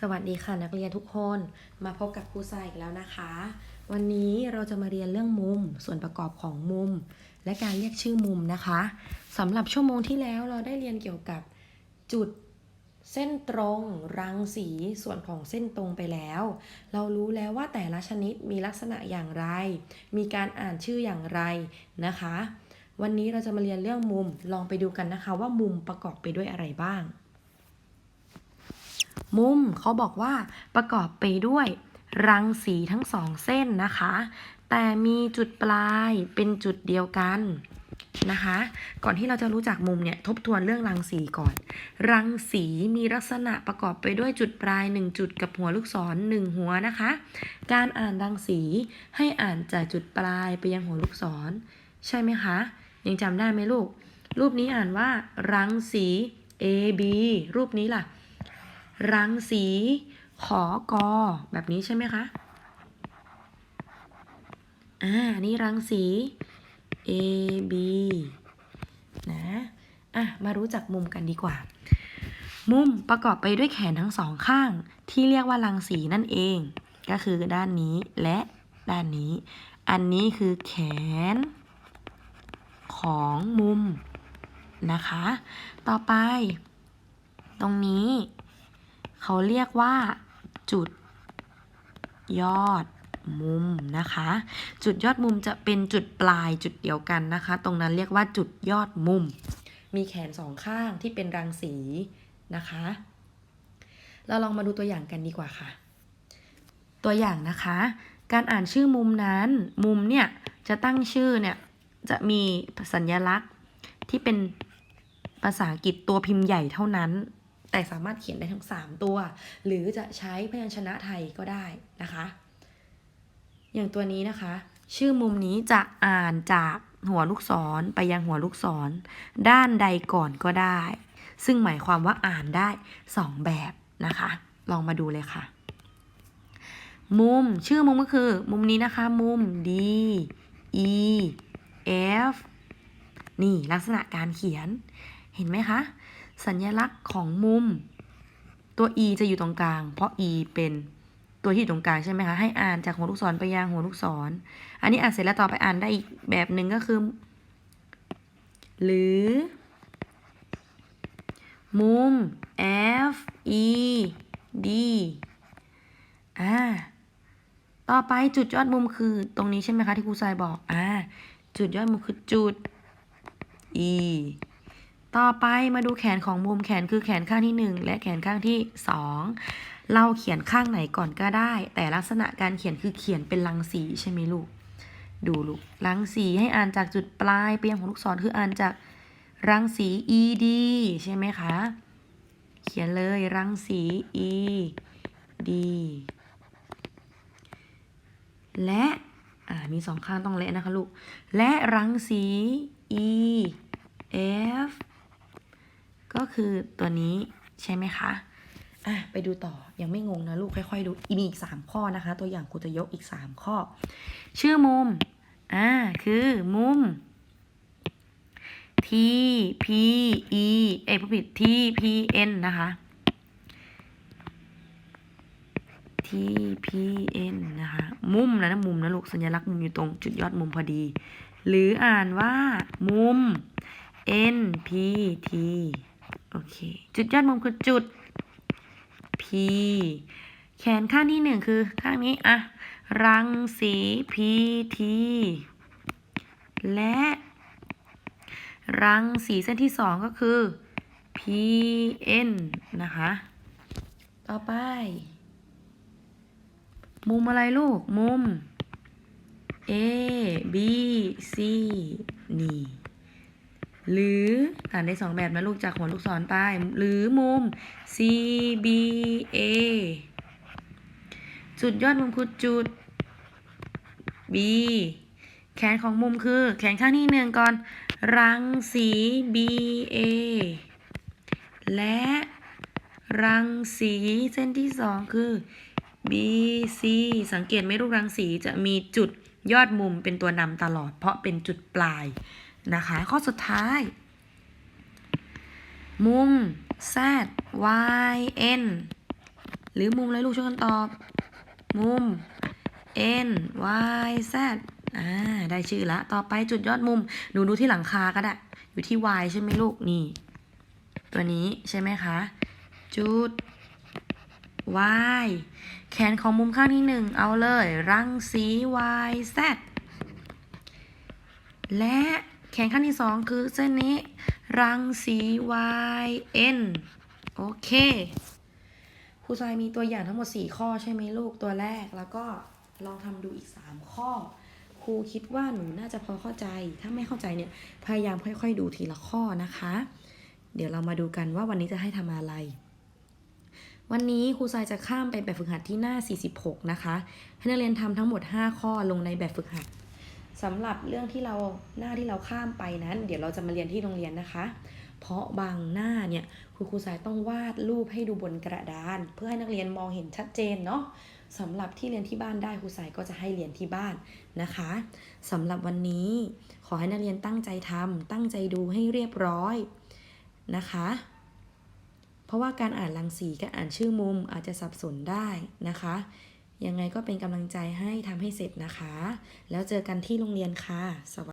สวัสดีค่ะนักเรียนทุกคนมาพบกับครูทรายอีกแล้วนะคะ วันนี้เราจะมาเรียนเรื่องมุมส่วนประกอบของมุม และการเรียกชื่อมุมนะคะสำหรับชั่วโมงที่แล้วเราได้เรียนเกี่ยวกับจุดเส้นตรงรังสีส่วนของเส้นตรงไปแล้ว เรารู้แล้วว่าแต่ละชนิดมีลักษณะอย่างไร มีการอ่านชื่ออย่างไรนะคะ วันนี้เราจะมาเรียนเรื่องมุมลองไปดูกันนะคะว่ามุมประกอบไปด้วยอะไรบ้าง มุมเขาบอกว่าประกอบไปด้วย รังสีทั้งสองเส้นนะคะ แต่มีจุดปลายเป็นจุดเดียวกันนะคะ ก่อนที่เราจะรู้จักมุมเนี่ยทบทวนเรื่องรังสีก่อน รังสีมีลักษณะประกอบไปด้วยจุดปลาย 1 จุดกับหัวลูกศร 1 หัวนะคะ การอ่านรังสีให้อ่านจากจุดปลายไปยังหัวลูกศร ใช่ไหมคะ ยังจำได้ไหมลูก รูปนี้อ่านว่า รังสี A B รูปนี้ล่ะ รังสี ขอกอ แบบนี้ใช่ไหมคะ อ่า นี่รังสี A B นะ อะ มารู้จักมุมกันดีกว่า มุมประกอบไปด้วยแขนทั้งสองข้าง ที่เรียกว่ารังสีนั่นเอง ก็คือด้านนี้และด้านนี้ อันนี้คือแขน ของมุมนะคะ ต่อไป ตรงนี้ เขาเรียกว่า จุดยอดมุมนะคะ จุดยอดมุมจะเป็นจุดปลายจุดเดียวกันนะคะ ตรงนั้นเรียกว่าจุดยอดมุม มีแขนสองข้างที่เป็นรังสีนะคะ เราลองมาดูตัวอย่างกันดีกว่าค่ะ ตัวอย่างนะคะ การอ่านชื่อมุมนั้น มุมเนี่ยจะตั้งชื่อเนี่ยจะมีสัญลักษณ์ที่เป็นภาษาอังกฤษตัวพิมพ์ใหญ่เท่านั้น แต่สามารถเขียนได้ทั้ง 3 ตัว หรือจะใช้พยัญชนะไทยก็ได้นะคะ อย่างตัวนี้นะคะ ชื่อมุมนี้จะอ่านจากหัวลูกศรไปยังหัวลูกศร ด้านใดก่อนก็ได้ ซึ่งหมายความว่าอ่านได้ 2 แบบนะคะ ลองมาดูเลยค่ะ มุมชื่อมุมก็คือ มุมนี้นะคะ มุม D E F นี่ลักษณะการเขียนเห็นไหมคะ สัญลักษณ์ของมุม ตัว e จะอยู่ตรงกลาง เพราะ e เป็นตัวที่อยู่ตรงกลางใช่ไหมคะ ให้อ่านจากหัวลูกศรไปยังหัวลูกศร อันนี้อ่านเสร็จแล้วต่อไปอ่านได้อีกแบบหนึ่งก็คือ หรือ มุม f e d อ่า ต่อไปจุดยอดมุมคือตรงนี้ใช่ไหมคะที่ครูทรายบอก อ่า จุดยอดมุมคือจุด e ต่อไปมาดูแขนของมุมแขนคือแขนข้างที่ 1 และแขนข้างที่ 2 เราเขียนข้างไหนก่อนก็ได้ แต่ลักษณะการเขียนคือเขียนเป็นรังสีใช่ไหมลูก ดูลูกรังสีให้อ่านจากจุดปลายไปยังของลูกศรคืออ่านจากรังสี ed ใช่ไหมคะ เขียนเลยรังสี ed และมีสองข้างต้องและนะคะลูก และรังสี e f ก็คือตัวนี้ใช่ไหมคะอะไปดูต่อยังไม่งงนะลูกค่อยๆดูมีอีก3ข้อนะคะ ตัวอย่างครูจะยกอีก3ข้อ ชื่อมุมอ่าคือมุม T P E เอยผู้ผิด T P N นะคะ T P N นะคะ มุมนะนะมุมนะลูกสัญลักษณ์มุมอยู่ตรงจุดยอดมุมพอดี หรืออ่านว่ามุม N P T โอเค จุดยอดมุมคือจุด P แขนข้างที่หนึ่งคือข้างนี้อะรังสี P T และ รังสีเส้นที่สองก็คือ P N นะคะ ต่อไป มุมอะไรลูก มุม A B C นี่ หรืออ่านได้สองแบบนะลูกจากหัวลูกศรไป หรือมุม C B A จุดยอดมุมคือจุด B แขนของมุมคือ แขนข้างที่หนึ่งก่อน รังสี B A และรังสีเส้นที่สองคือ B C สังเกตไหมลูกรังสีจะมีจุดยอดมุมเป็นตัวนำตลอด เพราะเป็นจุดปลาย นะคะ ข้อสุดท้าย มุม Z Y N หรือมุมอะไรลูกช่วยกันตอบ มุม n y z อ่าได้ชื่อละ ต่อไปจุดยอดมุม หนูดูที่หลังคาก็ได้ อยู่ที่ y ใช่ไหมลูก นี่ ตัวนี้ใช่ไหมคะ จุด y แขนของมุมข้างที่หนึ่ง เอาเลย รังสี y z และ แขนข้างที่สองคือเส้นนี้ รังสี y n โอเคครูทรายมีตัวอย่างทั้งหมด 4 ข้อใช่ไหมลูกตัวแรกแล้วก็ลองทำดูอีก 3 ข้อ ครูคิดว่าหนูน่าจะพอเข้าใจ ถ้าไม่เข้าใจเนี่ย พยายามค่อยๆดูทีละข้อนะคะ เดี๋ยวเรามาดูกันว่าวันนี้จะให้ทำอะไร วันนี้ครูทรายจะข้ามไปแบบฝึกหัดที่หน้า 46 นะคะ ให้นักเรียนทำทั้งหมด 5 ข้อลงในแบบฝึกหัด สำหรับเรื่องที่เราหน้าที่เราข้ามไปนั้น เดี๋ยวเราจะมาเรียนที่โรงเรียนนะคะ เพราะบางหน้าเนี่ยคุณครูสายต้องวาดรูปให้ดูบนกระดาน เพื่อให้นักเรียนมองเห็นชัดเจนเนาะสำหรับที่เรียนที่บ้านได้ครูสายก็จะให้เรียนที่บ้านนะคะสำหรับวันนี้ ขอให้นักเรียนตั้งใจทำตั้งใจดูให้เรียบร้อยนะคะ เพราะว่าการอ่านรังสีกับอ่านชื่อมุมอาจจะสับสนได้นะคะ ยังไงก็เป็นกำลังใจให้ทำให้เสร็จนะคะ แล้วเจอกันที่โรงเรียนค่ะสวัสดี